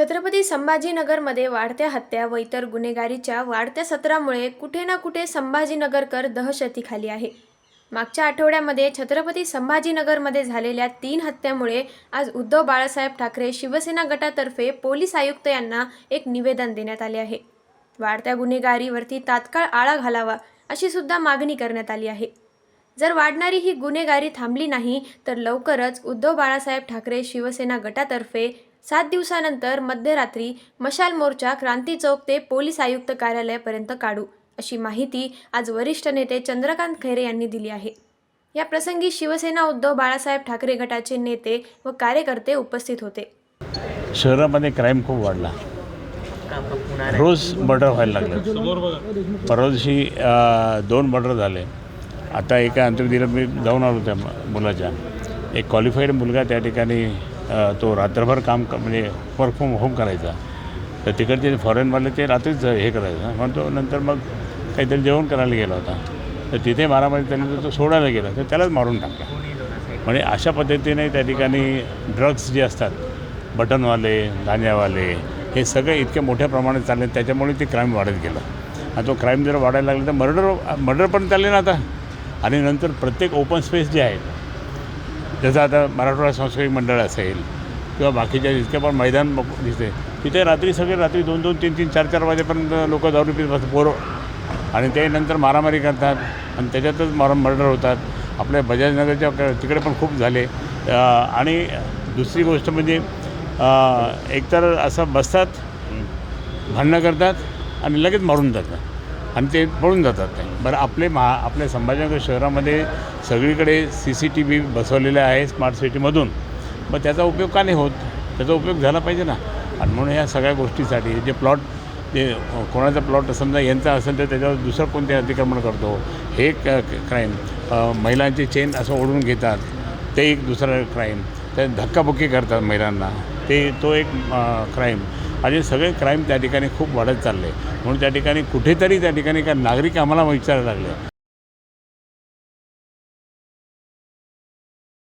छत्रपती संभाजीनगरमध्ये वाढत्या हत्या व इतर गुन्हेगारीच्या वाढत्या सत्रामुळे कुठे ना कुठे संभाजीनगरकर दहशतीखाली आहे. मागच्या आठवड्यामध्ये छत्रपती संभाजीनगरमध्ये झालेल्या तीन हत्यामुळे आज उद्धव बाळासाहेब ठाकरे शिवसेना गटातर्फे पोलीस आयुक्त यांना एक निवेदन देण्यात आले आहे. वाढत्या गुन्हेगारीवरती तात्काळ आळा घालावा अशी सुद्धा मागणी करण्यात आली आहे. जर वाढणारी ही गुन्हेगारी थांबली नाही तर लवकरच उद्धव बाळासाहेब ठाकरे शिवसेना गटातर्फे सात दिवसानंतर मध्यरात्री मशाल मोर्चा क्रांती चौक ते पोलीस आयुक्त कार्यालयापर्यंत काढू अशी माहिती आज वरिष्ठ नेते चंद्रकांत खैरे यांनी दिली आहे. या प्रसंगी शिवसेना उद्धव बाळासाहेब ठाकरे गटाचे नेते व कार्यकर्ते उपस्थित होते. शहरामध्ये क्राईम खूप वाढला. रोज मर्डर व्हायला लागले. परवा दिवशी दोन मर्डर झाले. आता एका अंत्यविधीला मी जाऊन आलो त्या मुलाच्या. एक क्वालिफाईड मुलगा त्या ठिकाणी तो रात्रभर काम म्हणजे वर्क फ्रॉम होम करायचा. तर तिकडचे फॉरेनवाले ते रात्रीच हे करायचं. मग तो नंतर मग काहीतरी जेवण करायला गेला होता. तर तिथे मारामारी त्यानंतर तो सोडायला गेला. तर त्यालाच मारून टाकला. म्हणजे अशा पद्धतीने त्या ठिकाणी ड्रग्स जे असतात बटनवाले गांजावाले हे सगळे इतक्या मोठ्या प्रमाणात चालले. त्याच्यामुळे ते क्राईम वाढत गेलं. आणि तो क्राईम जर वाढायला लागला तर मर्डर मर्डर पण चालले ना आता. आणि नंतर प्रत्येक ओपन स्पेस जे आहेत जसं आता मराठवाडा सांस्कृतिक मंडळ असेल किंवा बाकीच्या जितके पण मैदान दिसते तिथे रात्री सगळे रात्री दोन दोन तीन तीन चार चार वाजेपर्यंत लोक दारू पित बसतात पोरं. आणि ते नंतर मारामारी करतात आणि त्याच्यातच मार मर्डर होतात. आपल्या बजाजनगरच्या तिकडे पण खूप झाले. आणि दुसरी गोष्ट म्हणजे एकतर असं बसतात भांडणं करतात आणि लगेच मारून जातात. आणि ते पळून जातात ते. बरं आपले महा आपल्या संभाजीनगर शहरामध्ये सगळीकडे सी सी टी व्ही बसवलेले आहे स्मार्ट सिटीमधून. मग त्याचा उपयोग का नाही होत? त्याचा उपयोग झाला पाहिजे ना. आणि म्हणून ह्या सगळ्या गोष्टीसाठी जे प्लॉट जे कोणाचा प्लॉट समजा यांचा असेल तर त्याच्यावर दुसरं कोणते अतिक्रमण करतो? हे क क्राईम महिलांची चेन असं ओढून घेतात ते एक दुसरं क्राईम त्या धक्काबुक्की करतात महिलांना. ते तो एक क्राईम आणि सगळे क्राईम त्या ठिकाणी खूप वाढत चालले. म्हणून त्या ठिकाणी कुठेतरी त्या ठिकाणी काय नागरिक आम्हाला विचारायला लागले.